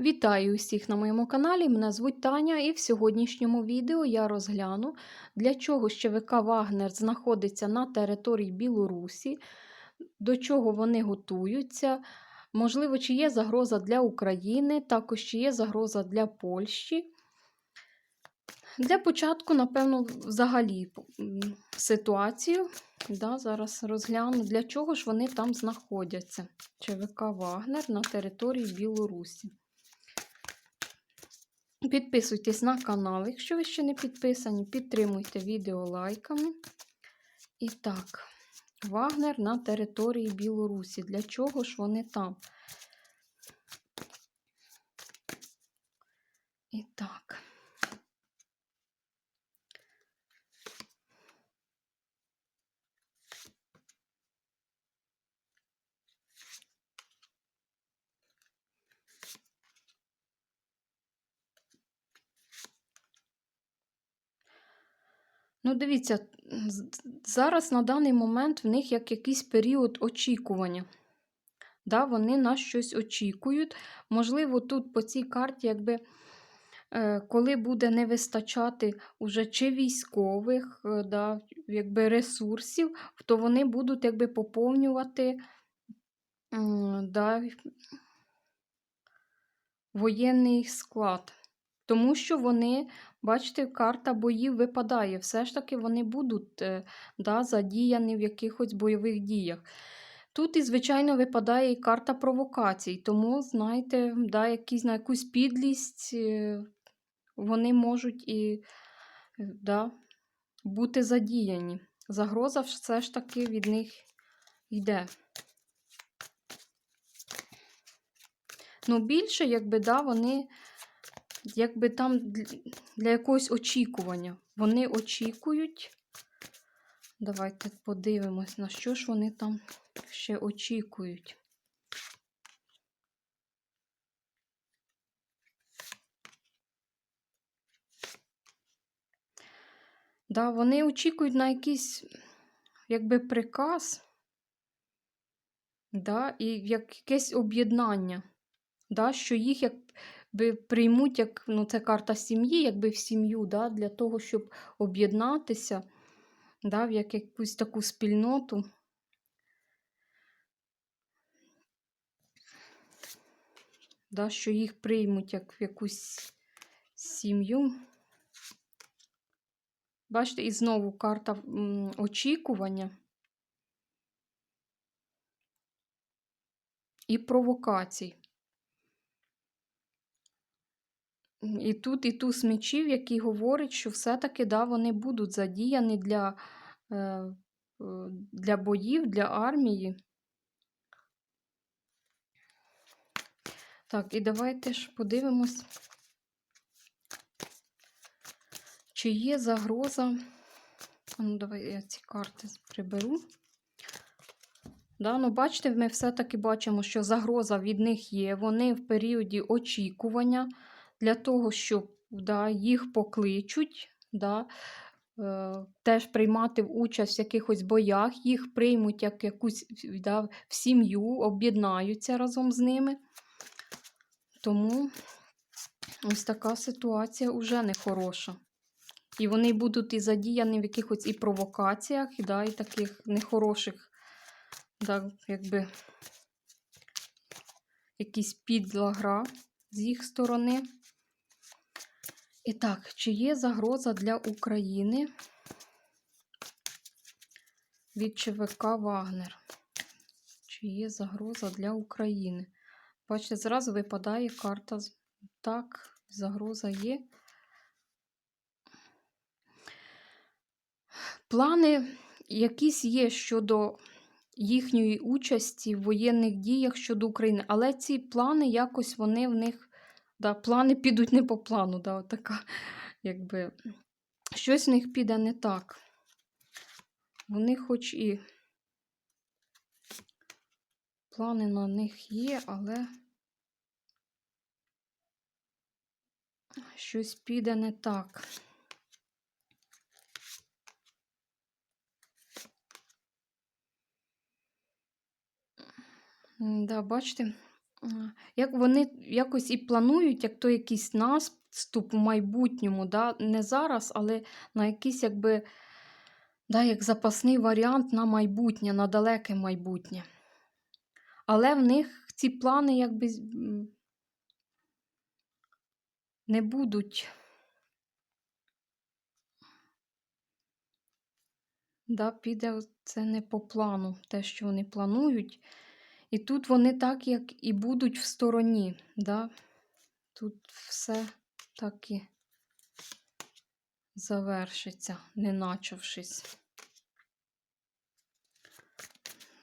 Вітаю усіх на моєму каналі. Мене звуть Таня, і в сьогоднішньому відео я розгляну, для чого ЩВК Вагнер знаходиться на території Білорусі, до чого вони готуються. Можливо, чи є загроза для України, також чи є загроза для Польщі. Для початку, напевно, взагалі ситуацію. Да, зараз розгляну, для чого ж вони там знаходяться. ЧВК Вагнер на території Білорусі. Підписуйтесь на канал, якщо ви ще не підписані, підтримуйте відео лайками. І так, Вагнер на території Білорусі. Для чого ж вони там? І так. Ну, дивіться, зараз на даний момент в них як якийсь період очікування. Да, вони нас щось очікують. Можливо, тут по цій карті, якби, е, коли буде не вистачати уже чи військових е, да, якби ресурсів, то вони будуть якби поповнювати да, воєнний склад. Тому що вони, бачите, карта боїв випадає. Все ж таки вони будуть е, да, задіяні в якихось бойових діях. Тут і, звичайно, випадає і карта провокацій, тому, знаєте, да, якісь, на якусь підлість е, вони можуть і да, бути задіяні. Загроза все ж таки від них йде. Ну, більше, якби, да, вони якби там для якогось очікування. Вони очікують. Давайте подивимось, на що ж вони там ще очікують. Да, вони очікують на якийсь якби приказ, да, і як якесь об'єднання, да, що їх якби приймуть, як ну, це карта сім'ї, якби в сім'ю, да, для того, щоб об'єднатися да, в як якусь таку спільноту. Да, що їх приймуть як в якусь сім'ю. Бачите, і знову карта очікування і провокацій. І тут і туз мечів, який говорить, що все-таки да, вони будуть задіяні для, е, е, для боїв, для армії. Так, і давайте ж подивимось, чи є загроза. Ну, давай я ці карти приберу. Да, ну, бачите, ми все-таки бачимо, що загроза від них є. Вони в періоді очікування для того, щоб да, їх покличуть, да, е, теж приймати участь в якихось боях, їх приймуть як якусь да, в сім'ю, об'єднаються разом з ними. Тому ось така ситуація вже нехороша. І вони будуть і задіяні в якихось і провокаціях, і, да, і таких нехороших, да, якби якісь підла гра з їх сторони. І так, чи є загроза для України від ЧВК Вагнер? Чи є загроза для України? Бачите, зразу випадає карта. Так, загроза є. Плани якісь є щодо їхньої участі в воєнних діях щодо України, але ці плани якось вони в них, да, плани підуть не по плану. Да, така, якби, щось в них піде не так. Вони хоч і плани на них є, але щось піде не так. Да, бачите, Як вони якось і планують, як то якийсь наступ в майбутньому, да? не зараз, але на якийсь якби, да, як запасний варіант на майбутнє, на далеке майбутнє. Але в них ці плани якби не будуть. Да, піде це не по плану, те, що вони планують. І тут вони так, як і будуть в стороні. Да? Тут все так і завершиться, не начавшись.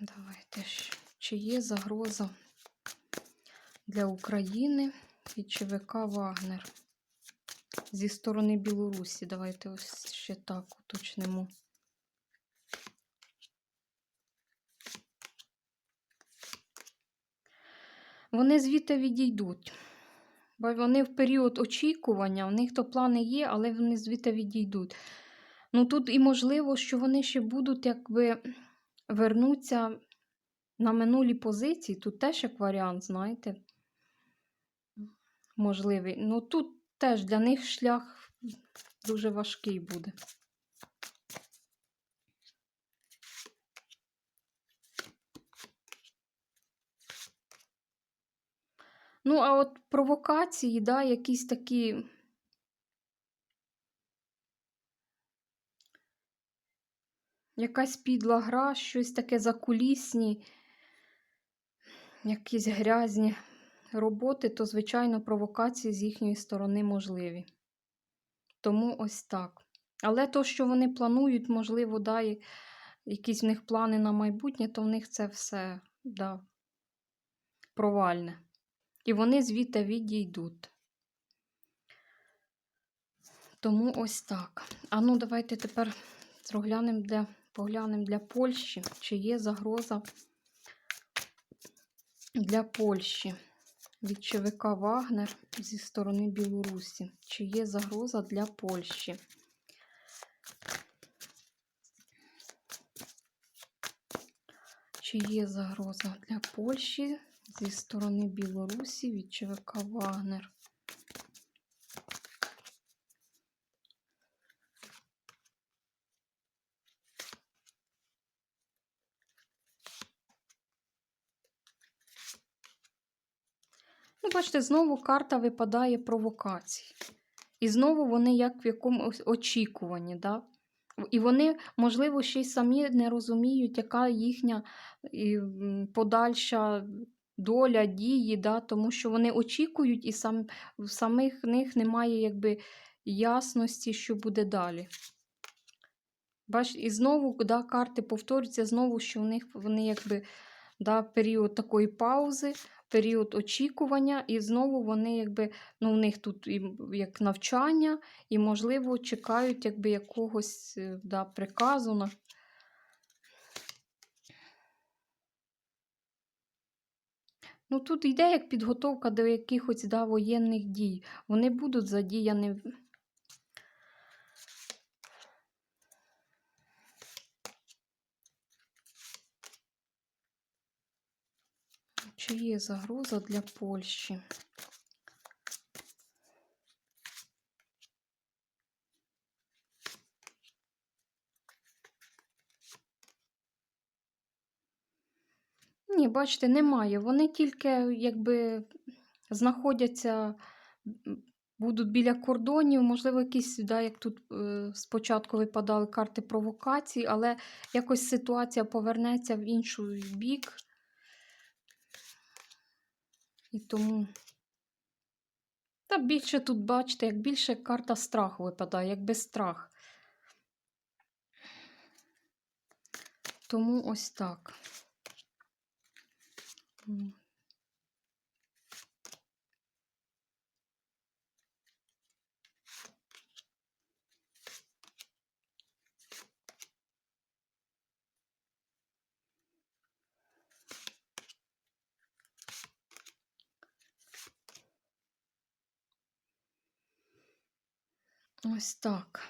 Давайте ще. Чи є загроза для України від ЧВК Вагнер зі сторони Білорусі? Давайте ось ще так уточнимо. Вони звідти відійдуть. Бо вони в період очікування, у них то плани є, але вони звідти відійдуть. Ну тут і можливо, що вони ще будуть якби вернуться на минулі позиції. Тут теж як варіант, знаєте, можливий. Ну тут теж для них шлях дуже важкий буде. Ну, а от провокації, да, якісь такі. Якась підла гра, щось таке закулісні, якісь грязні роботи, то, звичайно, провокації з їхньої сторони можливі. Тому ось так. Але то, що вони планують, можливо, да, якісь в них плани на майбутнє, то в них це все да, провальне. І вони звідти відійдуть. Тому ось так. А ну, давайте тепер розглянемо для, поглянемо для Польщі, чи є загроза для Польщі від ЧВК Вагнер зі сторони Білорусі. Чи є загроза для Польщі? Чи є загроза для Польщі зі сторони Білорусі від ЧВК Вагнер? Ну, бачите, знову карта випадає провокацій. І знову вони як в якомусь очікуванні. Да? І вони, можливо, ще й самі не розуміють, яка їхня подальша доля дії, да? тому що вони очікують, і сам, в самих них немає якби, ясності, що буде далі. Бач, і знову да, карти повторюються, знову, що в них вони якби да, період такої паузи, період очікування, і знову вони якби, ну, в них тут як навчання, і, можливо, чекають якби якогось е, да, приказу. Ну, тут йде як підготовка до якихось да, воєнних дій. Вони будуть задіяні. Чи є загроза для Польщі? Ні, бачите, немає. Вони тільки якби знаходяться, будуть біля кордонів, можливо, якісь, да, як тут е, спочатку випадали карти провокацій, але якось ситуація повернеться в інший бік. І тому. Та більше тут, бачите, як більше карта страху випадає, якби страх. Тому ось так. М. Ось так.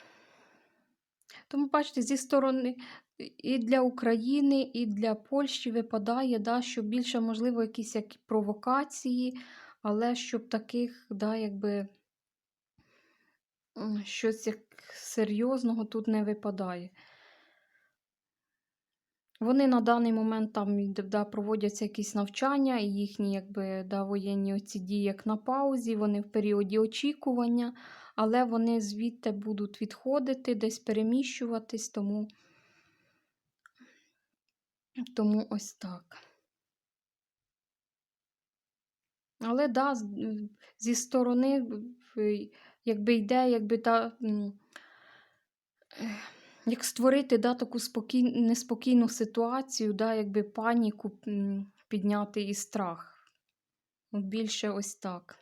Тому, бачите, зі сторони і для України, і для Польщі випадає, да, що більше, можливо, якісь як провокації, але щоб таких, да, якби щось як серйозного тут не випадає. Вони на даний момент там да, проводяться якісь навчання, і їхні якби, да, воєнні оці дії як на паузі, вони в періоді очікування, але вони звідти будуть відходити, десь переміщуватись, тому, тому ось так. Але да, зі сторони, якби йде, якби та. Як створити да, таку спокій... неспокійну ситуацію, да, якби паніку підняти і страх. Більше ось так.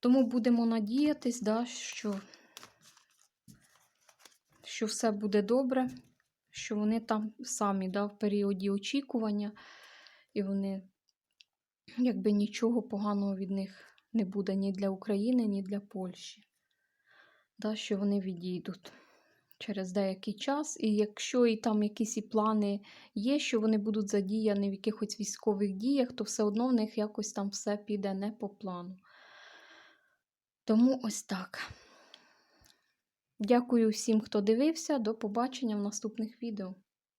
Тому будемо надіятись, да, що, що все буде добре, що вони там самі да, в періоді очікування, і вони якби нічого поганого від них не буде ні для України, ні для Польщі. Да, що вони відійдуть через деякий час. І якщо і там якісь і плани є, що вони будуть задіяні в якихось військових діях, то все одно в них якось там все піде не по плану. Тому ось так. Дякую всім, хто дивився. До побачення в наступних відео.